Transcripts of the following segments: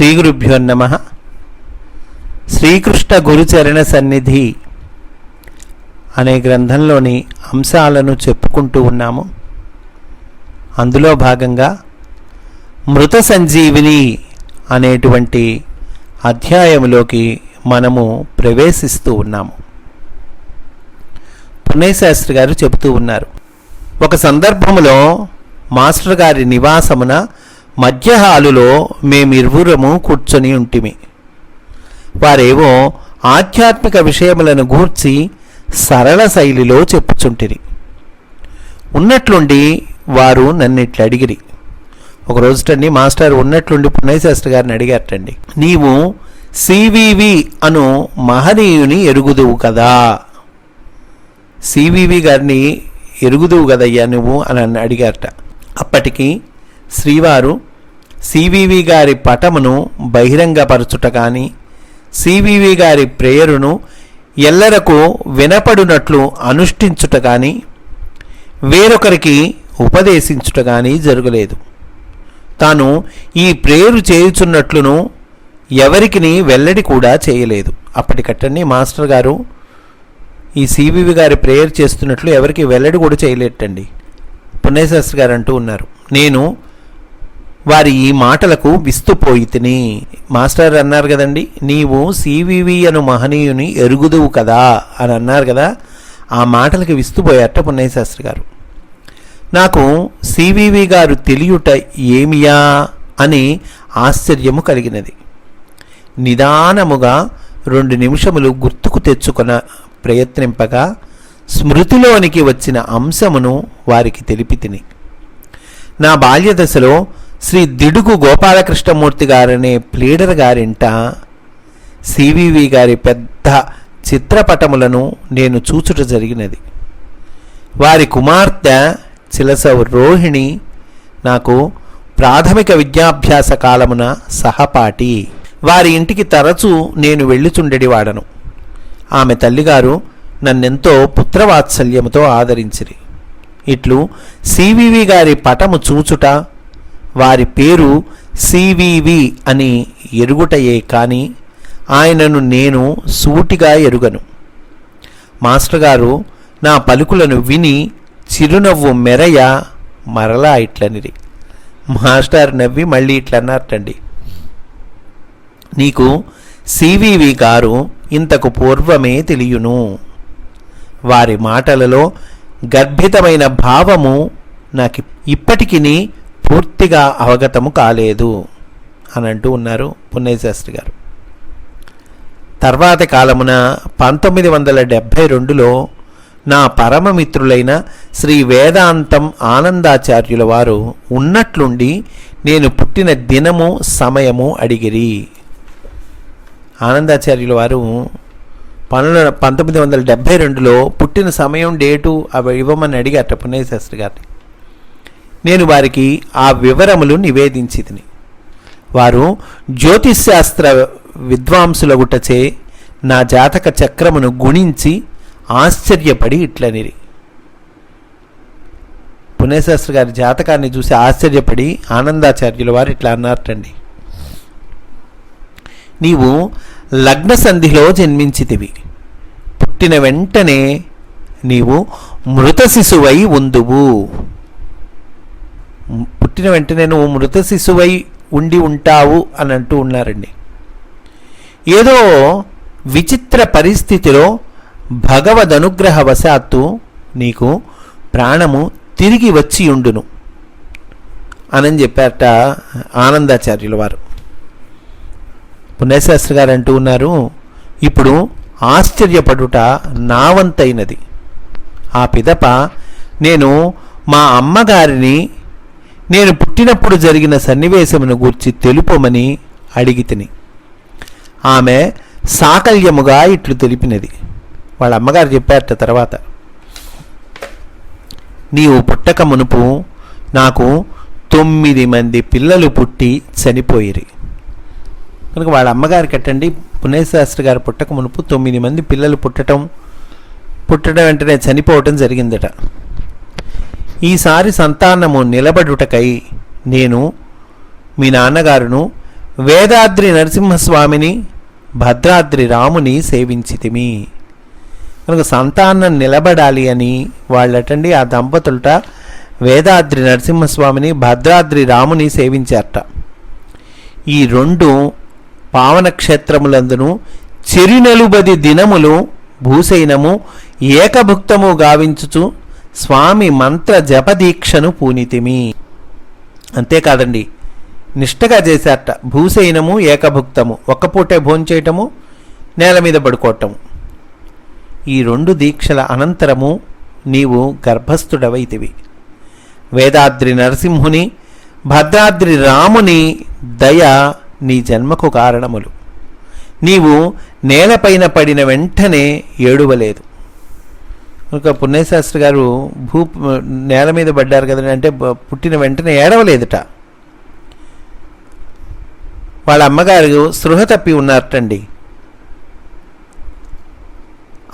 శ్రీ గురుభ్యో నమ. శ్రీకృష్ణ గురుచరణ సన్నిధి అనే గ్రంథంలోని అంశాలను చెప్పుకుంటూ ఉన్నాము. అందులో భాగంగా మృత సంజీవిని అనేటువంటి అధ్యాయములోకి మనము ప్రవేశిస్తూ ఉన్నాము. పుణ్యశాస్త్రి గారు చెబుతూ ఉన్నారు. ఒక సందర్భములో మాస్టర్ గారి నివాసమున మధ్య హాలులో మేమిరువురము కూర్చొని ఉంటిమి. వారేవో ఆధ్యాత్మిక విషయములను గూర్చి సరళ శైలిలో చెప్పుచుంటిరి. ఉన్నట్లుండి వారు నన్నిట్లు అడిగిరి. ఒకరోజుటండి మాస్టర్ ఉన్నట్లుండి పుణ్యశాస్త్రి గారిని అడిగారటండి. నీవు సివివి అను మహనీయుని ఎరుగుదువు కదా. సివివి గారిని ఎరుగుదువు కదయ్యా నువ్వు అని అడిగారట. అప్పటికి శ్రీవారు సివివి గారి పటమును బహిరంగపరచుట కానీ సివివి గారి ప్రేయరును ఎల్లరకు వినపడునట్లు అనుష్ఠించుట కానీ వేరొకరికి ఉపదేశించుట కానీ జరగలేదు. తాను ఈ ప్రేయరు చేయుచున్నట్లును ఎవరికిని వెల్లడి కూడా చేయలేదు. అప్పటికట్టండి మాస్టర్ గారు ఈ సివివి గారి ప్రేయర్ చేస్తున్నట్లు ఎవరికి వెల్లడి కూడా చేయలేటండి పుణ్యశాస్త్రి గారు అంటూ ఉన్నారు. నేను వారి ఈ మాటలకు విస్తుపోయి తిని. మాస్టర్ అన్నారు కదండి నీవు సివివి అను మహనీయుని ఎరుగుదువు కదా అని అన్నారు కదా ఆ మాటలకు విస్తుపోయారట పున్నయశాస్త్రి గారు. నాకు సివివి గారు తెలియుట ఏమియా అని ఆశ్చర్యము కలిగినది. నిదానముగా రెండు నిమిషములు గుర్తుకు తెచ్చుకొన ప్రయత్నింపగా స్మృతిలోనికి వచ్చిన అంశమును వారికి తెలిపి తిని. నా బాల్యదశలో శ్రీ దిడుగు గోపాలకృష్ణమూర్తి గారనే ప్లీడర్ గారింట సివివి గారి పెద్ద చిత్రపటములను నేను చూచుట జరిగినది. వారి కుమార్తె చిలసవు రోహిణి నాకు ప్రాథమిక విద్యాభ్యాస కాలమున సహపాఠి. వారి ఇంటికి తరచూ నేను వెళ్ళుచుండెడివాడను. ఆమె తల్లిగారు నన్నెంతో పుత్రవాత్సల్యముతో ఆదరించిరి. ఇట్లు సివివి గారి పటము చూచుట వారి పేరు సివివి అని ఎరుగుటయే కాని ఆయనను నేను సూటిగా ఎరుగను. మాస్టర్ గారు నా పలుకులను విని చిరునవ్వు మెరయ మరలా ఇట్లనిది మాస్టర్ నవ్వి మళ్ళీ ఇట్లన్నారటండి. నీకు సివివి గారు ఇంతకు పూర్వమే తెలియను. వారి మాటలలో గర్భితమైన భావము నాకు ఇప్పటికీ పూర్తిగా అవగతము కాలేదు అని అంటూ ఉన్నారు పుణ్యశాస్త్రి గారు. తర్వాతి కాలమున పంతొమ్మిది వందల డెబ్భై రెండులో నా పరమమిత్రులైన శ్రీ వేదాంతం ఆనందాచార్యుల వారు ఉన్నట్లుండి నేను పుట్టిన దినము సమయము అడిగిరి. ఆనందాచార్యుల వారు పనుల పంతొమ్మిది వందల డెబ్భై రెండులో పుట్టిన సమయం డేటు అవి ఇవ్వమని అడిగారట పుణ్యశాస్త్రి గారిని. నేను వారికి ఆ వివరములు నివేదించితిని. వారు జ్యోతిశాస్త్ర విద్వాంసులగుటచే నా జాతక చక్రమును గుణించి ఆశ్చర్యపడి ఇట్లనిరి. పుణ్యశాస్త్రి గారి జాతకాన్ని చూసి ఆశ్చర్యపడి ఆనందాచార్యుల వారు ఇట్లా అన్నారటండి. నీవు లగ్న సంధిలో జన్మించితివి. పుట్టిన వెంటనే నీవు మృత శిశువై ఉందువు. పుట్టిన వెంటనే నువ్వు మృత శిశువై ఉండి ఉంటావు అని అంటూ ఉన్నారండి. ఏదో విచిత్ర పరిస్థితిలో భగవద్ అనుగ్రహవశాత్తు నీకు ప్రాణము తిరిగి వచ్చి ఉండును అని చెప్పారట ఆనందాచార్యుల వారు. పుణ్యశాస్త్రి గారు అంటూ ఉన్నారు ఇప్పుడు ఆశ్చర్యపడుట నా వంతైనది ఆ పిదప నేను మా అమ్మగారిని నేను పుట్టినప్పుడు జరిగిన సన్నివేశమును గూర్చి తెలుపమని అడిగి తిని. ఆమె సాకల్యముగా ఇట్లు తెలిపినది. వాళ్ళ అమ్మగారు చెప్పారట తర్వాత నీవు పుట్టక మునుపు నాకు తొమ్మిది మంది పిల్లలు పుట్టి చనిపోయిరి. కనుక వాళ్ళ అమ్మగారు కట్టండి పుణ్యశాస్త్రి గారు పుట్టక మునుపు తొమ్మిది మంది పిల్లలు పుట్టడం పుట్టడం వెంటనే చనిపోవటం జరిగిందట. ఈసారి సంతానము నిలబడుటకై నేను మీ నాన్నగారును వేదాద్రి నరసింహస్వామిని భద్రాద్రి రాముని సేవించితిమి. కనుక సంతానం నిలబడాలి అని వాళ్ళటండి ఆ దంపతులట వేదాద్రి నరసింహస్వామిని భద్రాద్రి రాముని సేవించారట. ఈ రెండు పావన క్షేత్రములందును చెరినలుబది దినములు భూసైనము ఏకభుక్తము గావించుచు స్వామి మంత్ర జపదీక్షను పూనితిమి. అంతేకాదండి నిష్టగా చేశారట భూసైనము ఏకభుక్తము ఒక్క పూటే భోంచేయటము నేల మీద పడుకోవటము. ఈ రెండు దీక్షల అనంతరము నీవు గర్భస్థుడవైతివి. వేదాద్రి నరసింహుని భద్రాద్రి రాముని దయ నీ జన్మకు కారణములు. నీవు నేలపైన పడిన వెంటనే ఏడువలేదు. కనుక పుణ్యశాస్త్రి గారు భూ నేల మీద పడ్డారు కదండి అంటే పుట్టిన వెంటనే ఏడవలేదుట. వాళ్ళ అమ్మగారు స్పృహ తప్పి ఉన్నారటండి.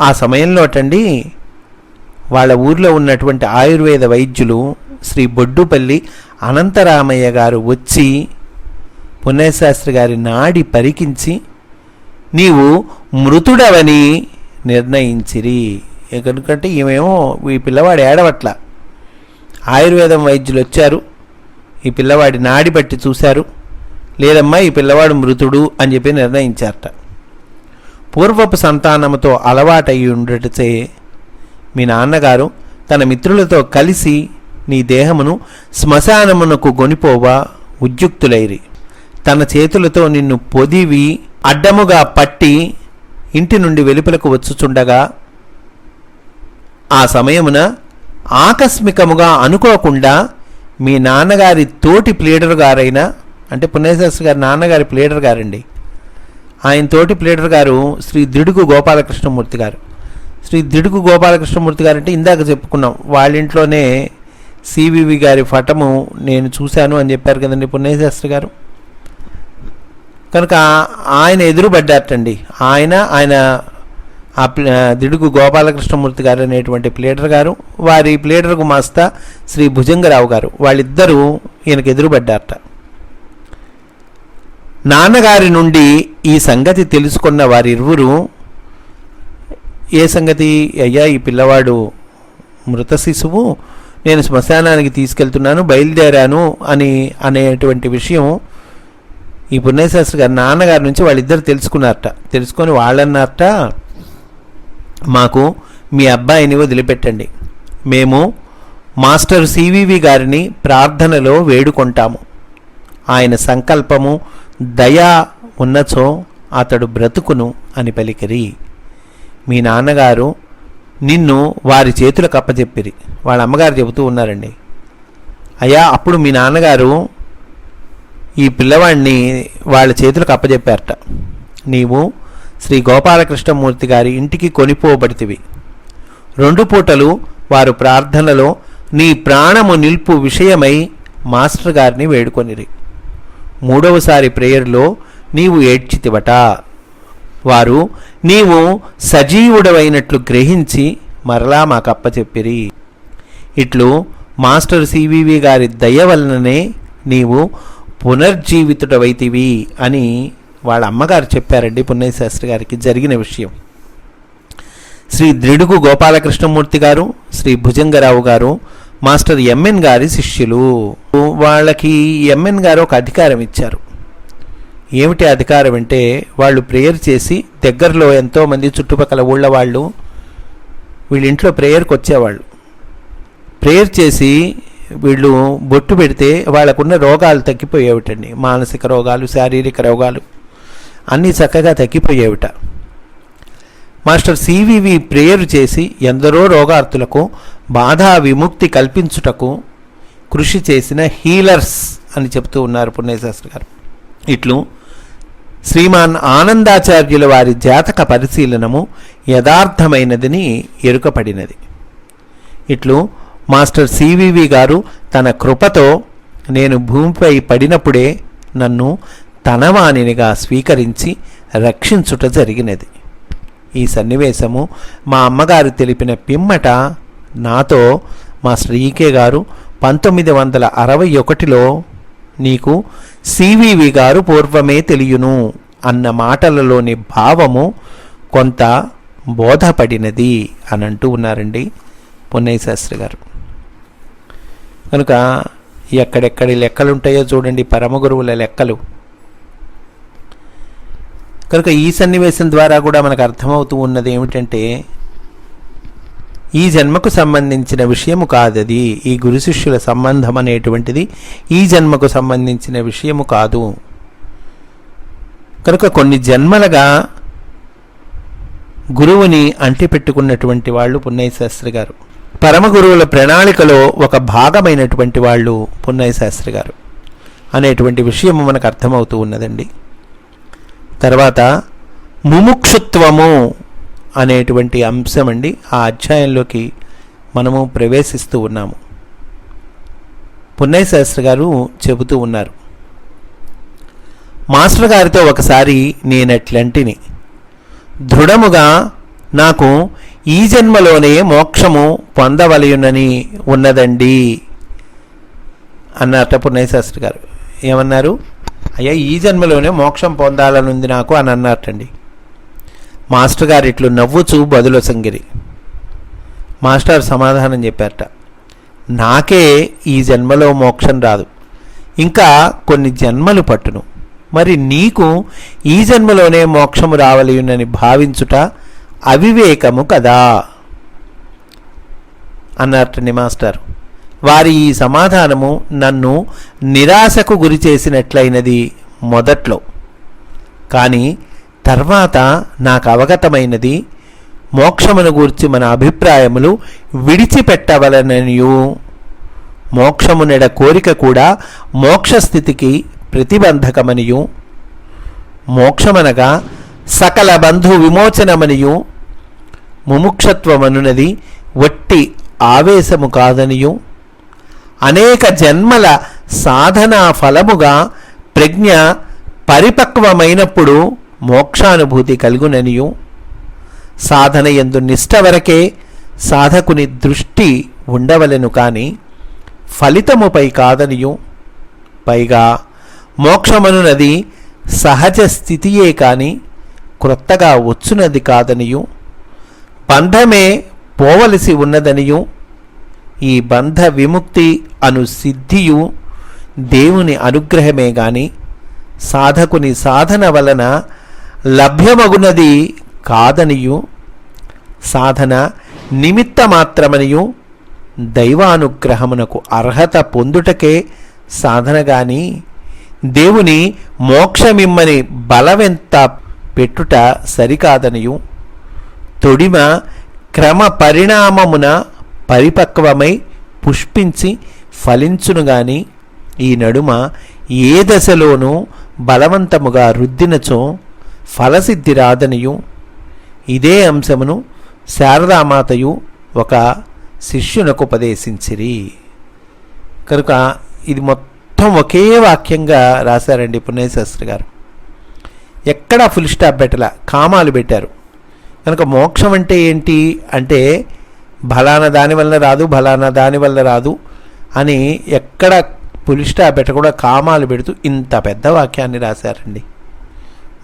ఆ సమయంలోటండి వాళ్ళ ఊర్లో ఉన్నటువంటి ఆయుర్వేద వైద్యులు శ్రీ బొడ్డుపల్లి అనంతరామయ్య గారు వచ్చి పుణ్యశాస్త్రి గారి నాడి పరికించి నీవు మృతుడవని నిర్ణయించిరి. ఎందుకంటే ఈమెమో ఈ పిల్లవాడు ఏడవట్ల. ఆయుర్వేదం వైద్యులు వచ్చారు. ఈ పిల్లవాడి నాడి బట్టి చూశారు. లేదమ్మా ఈ పిల్లవాడు మృతుడు అని చెప్పి నిర్ణయించారట. పూర్వపు సంతానముతో అలవాటయి ఉండటచే మీ నాన్నగారు తన మిత్రులతో కలిసి నీ దేహమును శ్మశానమునకు గొనిపోవా ఉద్యుక్తులైరి. తన చేతులతో నిన్ను పొదివి అడ్డముగా పట్టి ఇంటి నుండి వెలుపలకు వచ్చుచుండగా ఆ సమయమున ఆకస్మికముగా అనుకోకుండా మీ నాన్నగారి తోటి ప్లేడర్ గారైన అంటే పుణ్యశాస్త్రి గారి నాన్నగారి ప్లీడర్ గారండి. ఆయన తోటి ప్లీడర్ గారు శ్రీ దిడుగు గోపాలకృష్ణమూర్తి గారు. శ్రీ దిడుగు గోపాలకృష్ణమూర్తి గారు అంటే ఇందాక చెప్పుకున్నాం వాళ్ళ ఇంట్లోనే సివివి గారి ఫటము నేను చూశాను అని చెప్పారు కదండి పుణ్యశాస్త్రి గారు. కనుక ఆయన ఎదురుపడ్డారటండి ఆయన ఆయన ఆ దిడుగు గోపాలకృష్ణమూర్తి గారు అనేటువంటి ప్లేడర్ గారు వారి ప్లేడర్ మాస్తా శ్రీ భుజంగరావు గారు వాళ్ళిద్దరూ ఈయనకు ఎదురుపడ్డారట. నాన్నగారి నుండి ఈ సంగతి తెలుసుకున్న వారిరువురు ఏ సంగతి? అయ్యా ఈ పిల్లవాడు మృత శిశువు నేను శ్మశానానికి తీసుకెళ్తున్నాను బయలుదేరాను అని అనేటువంటి విషయం ఈ పుణ్యశాస్త్రి గారి నాన్నగారి నుంచి వాళ్ళిద్దరు తెలుసుకున్నారట. తెలుసుకొని వాళ్ళన్నారట మాకు మీ అబ్బాయిని వదిలిపెట్టండి. మేము మాస్టర్ సివివి గారిని ప్రార్థనలో వేడుకుంటాము. ఆయన సంకల్పము దయా ఉన్నచో అతడు బ్రతుకును అని పలికిరి. మీ నాన్నగారు నిన్ను వారి చేతులకు అప్పచెప్పిరి వాళ్ళ అమ్మగారు చెబుతూ ఉన్నారండి. అయ్యా అప్పుడు మీ నాన్నగారు ఈ పిల్లవాడిని వాళ్ళ చేతులకు అప్పచెప్పారట నీవు శ్రీ గోపాలకృష్ణమూర్తి గారి ఇంటికి కొనిపోబడితివి. రెండు పూటలు వారు ప్రార్థనలో నీ ప్రాణము నిల్పు విషయమై మాస్టర్ గారిని వేడుకొనిరి. మూడవసారి ప్రేయర్లో నీవు ఏడ్చితివట. వారు నీవు సజీవుడవైనట్లు గ్రహించి మరలా మాకప్పచెప్పిరి. ఇట్లు మాస్టర్ సివివి గారి దయ వలననే నీవు పునర్జీవితుడవైతివి అని వాళ్ళ అమ్మగారు చెప్పారండి పుణ్యశాస్త్రి గారికి జరిగిన విషయం. శ్రీ ద్రిడుగు గోపాలకృష్ణమూర్తి గారు శ్రీ భుజంగరావు గారు మాస్టర్ ఎంఎన్ గారి శిష్యులు. వాళ్ళకి ఎంఎన్ గారు ఒక అధికారం ఇచ్చారు. ఏమిటి అధికారం అంటే వాళ్ళు ప్రేయర్ చేసి దగ్గరలో ఎంతోమంది చుట్టుపక్కల ఊళ్ళ వాళ్ళు వీళ్ళ ఇంట్లో ప్రేయర్కి వచ్చేవాళ్ళు. ప్రేయర్ చేసి వీళ్ళు బొట్టు పెడితే వాళ్ళకున్న రోగాలు తగ్గిపోయేవిటండి. మానసిక రోగాలు శారీరక రోగాలు. అన్నీ చక్కగా తగ్గిపోయేవిట. మాస్టర్ సివివి ప్రేయరు చేసి ఎందరో రోగార్థులకు బాధా విముక్తి కల్పించుటకు కృషి చేసిన హీలర్స్ అని చెప్తూ ఉన్నారు పుణ్యశాస్త్రి గారు. ఇట్లు శ్రీమాన్ ఆనందాచార్యుల వారి జాతక పరిశీలనము యథార్థమైనదని ఎరుకపడినది. ఇట్లు మాస్టర్ సివివి గారు తన కృపతో నేను భూమిపై పడినప్పుడే నన్ను తనవానినిగా స్వీకరించి రక్షించుట జరిగినది. ఈ సన్నివేశము మా అమ్మగారు తెలిపిన పిమ్మట నాతో మా శ్రీకే గారు పంతొమ్మిది వందల అరవై ఒకటిలో నీకు సివివి గారు పూర్వమే తెలియను అన్న మాటలలోని భావము కొంత బోధపడినది అని అంటూ ఉన్నారండి పున్నయ్య శాస్త్రి గారు. కనుక ఎక్కడెక్కడి లెక్కలుంటాయో చూడండి పరమ గురువుల లెక్కలు. కనుక ఈ సన్నివేశం ద్వారా కూడా మనకు అర్థమవుతూ ఉన్నది ఏమిటంటే ఈ జన్మకు సంబంధించిన విషయము కాదది ఈ గురు శిష్యుల సంబంధం అనేటువంటిది ఈ జన్మకు సంబంధించిన విషయము కాదు. కనుక కొన్ని జన్మలుగా గురువుని అంటిపెట్టుకున్నటువంటి వాళ్ళు పున్నయ్య శాస్త్రి గారు. పరమ గురువుల ప్రణాళికలో ఒక భాగమైనటువంటి వాళ్ళు పున్నయ్య శాస్త్రి గారు అనేటువంటి విషయము మనకు అర్థమవుతూ ఉన్నదండి. తర్వాత ముముక్షుత్వము అనేటువంటి అంశం అండి ఆ అధ్యాయంలోకి మనము ప్రవేశిస్తూ ఉన్నాము. పున్నయ్య శాస్త్రి గారు చెబుతూ ఉన్నారు. మాస్టర్ గారితో ఒకసారి నేనట్లంటిని దృఢముగా నాకు ఈ జన్మలోనే మోక్షము పొందవలయునని ఉన్నదండి అన్నట్ట పున్నయ్య శాస్త్రి గారు ఏమన్నారు? అయ్యా ఈ జన్మలోనే మోక్షం పొందాలని ఉంది నాకు అని అన్నట్టండి మాస్టర్ గారు ఇట్లు నవ్వుచూ బదుల సంగిరి. మాస్టర్ సమాధానం చెప్పారట. నాకే ఈ జన్మలో మోక్షం రాదు. ఇంకా కొన్ని జన్మలు పట్టును. మరి నీకు ఈ జన్మలోనే మోక్షము రావలియునని భావించుట అవివేకము కదా? అన్నట్టండి మాస్టర్ వారి ఈ సమాధానము నన్ను నిరాశకు గురి చేసినట్లయినది మొదట్లో. కానీ తర్వాత నాకు అవగతమైనది మోక్షమును గూర్చి మన అభిప్రాయములు విడిచిపెట్టవలననియు. మోక్షమునెడ కోరిక కూడా మోక్షస్థితికి ప్రతిబంధకమనియు. మోక్షమనగా సకల బంధు విమోచనమనియు. ముముక్షత్వమనున్నది వట్టి ఆవేశము కాదనియు. అనేక జన్మల సాధనా ఫలముగా ప్రజ్ఞ పరిపక్వమైనప్పుడు మోక్షానుభూతి కలుగుననియు. సాధన ఎందు నిష్ట వరకే సాధకుని దృష్టి ఉండవలెను కాని ఫలితముపై కాదనియు. పైగా మోక్షమనునది సహజ స్థితియే కాని క్రొత్తగా వచ్చునది కాదనియు. బంధమే పోవలసి ఉన్నదనియు. ఈ బంధ విముక్తి అను సిద్ధియు దేవుని అనుగ్రహమే గాని సాధకుని సాధన వలన లభ్యమగునది కాదనియు. సాధన నిమిత్త మాత్రమనియు దైవానుగ్రహమునకు అర్హత పొందుటకే సాధన గాని దేవుని మోక్షమిమ్మని బలవెంత పెట్టుట సరికాదనియు. తొడిమ క్రమ పరిణామమున పరిపక్వమై పుష్పించి ఫలించును గాని ఈ నడుమ ఏ దశలోనూ బలవంతముగా రుద్దినచో ఫలసిద్ధి రాదనియు ఇదే అంశమును శారదామాతయు ఒక శిష్యునకు ఉపదేశించిరి. కనుక ఇది మొత్తం ఒకే వాక్యంగా రాశారండి పుణ్యశాస్త్రి గారు. ఎక్కడా ఫుల్ స్టాప్ పెట్టలా కామాలు పెట్టారు. కనుక మోక్షం అంటే ఏంటి? అంటే బలానా దాని వల్ల రాదు బలానా దాని వల్ల రాదు అని ఎక్కడ పులిష్టా పెట్టకుండా కామాలు పెడుతూ ఇంత పెద్ద వాక్యాన్ని రాశారండి.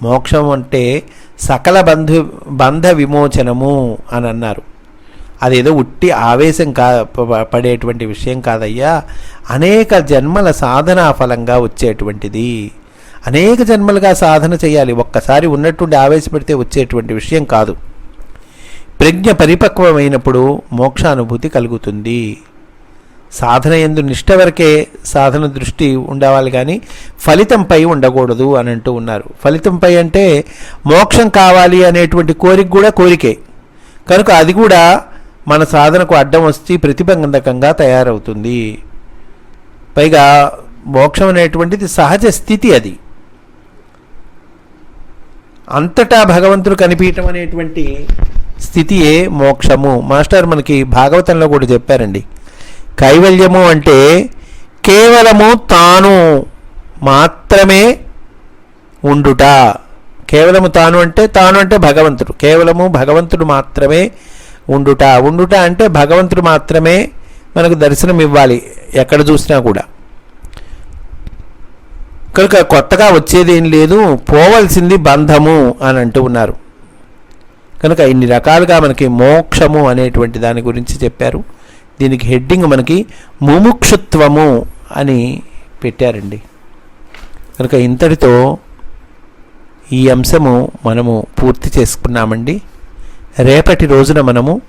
మోక్షం అంటే సకల బంధు బంధ విమోచనము అని అన్నారు. అదేదో ఉట్టి ఆవేశం కా పడేటువంటి విషయం కాదయ్యా. అనేక జన్మల సాధనా ఫలంగా వచ్చేటువంటిది. అనేక జన్మలుగా సాధన చేయాలి. ఒక్కసారి ఉన్నట్టుండి ఆవేశపెడితే వచ్చేటువంటి విషయం కాదు. ప్రజ్ఞ పరిపక్వమైనప్పుడు మోక్షానుభూతి కలుగుతుంది. సాధన ఎందు నిష్ట వరకే సాధన దృష్టి ఉండవాలి కానీ ఫలితంపై ఉండకూడదు అని అంటూ ఉన్నారు. ఫలితంపై అంటే మోక్షం కావాలి అనేటువంటి కోరిక కూడా కోరికే. కనుక అది కూడా మన సాధనకు అడ్డం వచ్చి ప్రతిబంధకంగా తయారవుతుంది. పైగా మోక్షం అనేటువంటిది సహజ స్థితి అది. అంతటా భగవంతుడు కనిపించటం అనేటువంటి స్థితియే మోక్షము. మాస్టర్ మనకి భాగవతంలో కూడా చెప్పారండి. కైవల్యము అంటే కేవలము తాను మాత్రమే ఉండుట. కేవలము తాను అంటే తాను అంటే భగవంతుడు. కేవలము భగవంతుడు మాత్రమే ఉండుట. ఉండుట అంటే భగవంతుడు మాత్రమే మనకు దర్శనం ఇవ్వాలి ఎక్కడ చూసినా కూడా. కనుక కొత్తగా వచ్చేదేం లేదు పోవలసింది బంధము అని అంటూ ఉన్నారు. కనుక ఇన్ని రకాలుగా మనకి మోక్షము అనేటువంటి దాని గురించి చెప్పారు. దీనికి హెడ్డింగ్ మనకి ముముక్షుత్వము అని పెట్టారండి. కనుక ఇంతటితో ఈ అంశము మనము పూర్తి చేసుకున్నామండి. రేపటి రోజున మనము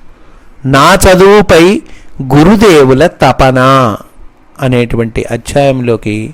నా చదువుపై గురుదేవుల తపన అనేటువంటి అధ్యాయంలోకి